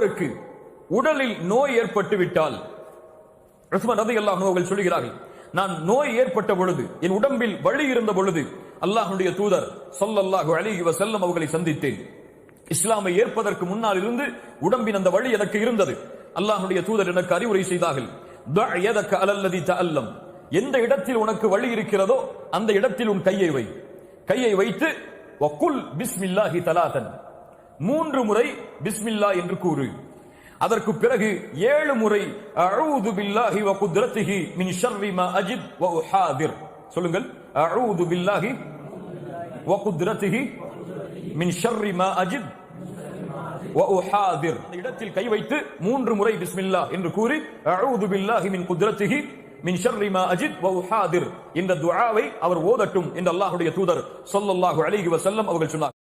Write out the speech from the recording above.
ஒருவருக்கு உடலில் நோய் ஏற்பட்டு விட்டால் உஸ்மான் அல்லாஹ் அவர்கள் சொல்லுகிறார்கள் நான் நோய் ஏற்பட்ட பொழுது என் உடம்பில் வழி இருந்த பொழுது அல்லாஹுடைய தூதர் சொல்லல்லாஹு அலைஹி வஸல்லம் அவர்களை சந்தித்தேன். இஸ்லாமை ஏற்பதற்கு முன்னால் இருந்து உடம்பின் அந்த வழி எனக்கு இருந்தது. அல்லாஹுடைய தூதர் எனக்கு அறிவுரை செய்தார்கள் "தஅ அலல்லதி எந்த இடத்தில் உனக்கு வழி இருக்கிறதோ அந்த இடத்தில் உன் கையை வை. கையை வைத்து வக்குல் பிஸ்மில்லாஹி தலாதன். மூன்று முறை பிஸ்மில்லா என்று கூறு. அதற்கு பிறகு ஏழு முறை அழூது பில்லாஹி வ குத்ரத்திஹி மின் ஷர்ரி மா அஜித் வ உஹாதிர். சொல்லுங்கள். அழூது பில்லாஹி வ குத்ரத்திஹி மின் ஷர்ரி மா அஜித் வ உஹாதிர். அந்த இடத்தில் கை வைத்து மூன்று முறை பிஸ்மில்லா என்று கூறி அழூது பில்லாஹி மின் குத்ரத்திஹி மின் ஷர்ரி மா அஜித் வ உஹாதிர். இந்த துஆவை அவர் ஓதட்டும் என்று அல்லாஹ்வுடைய தூதர் ஸல்லல்லாஹு அலைஹி வஸல்லம் அவர்கள் சொன்னார்.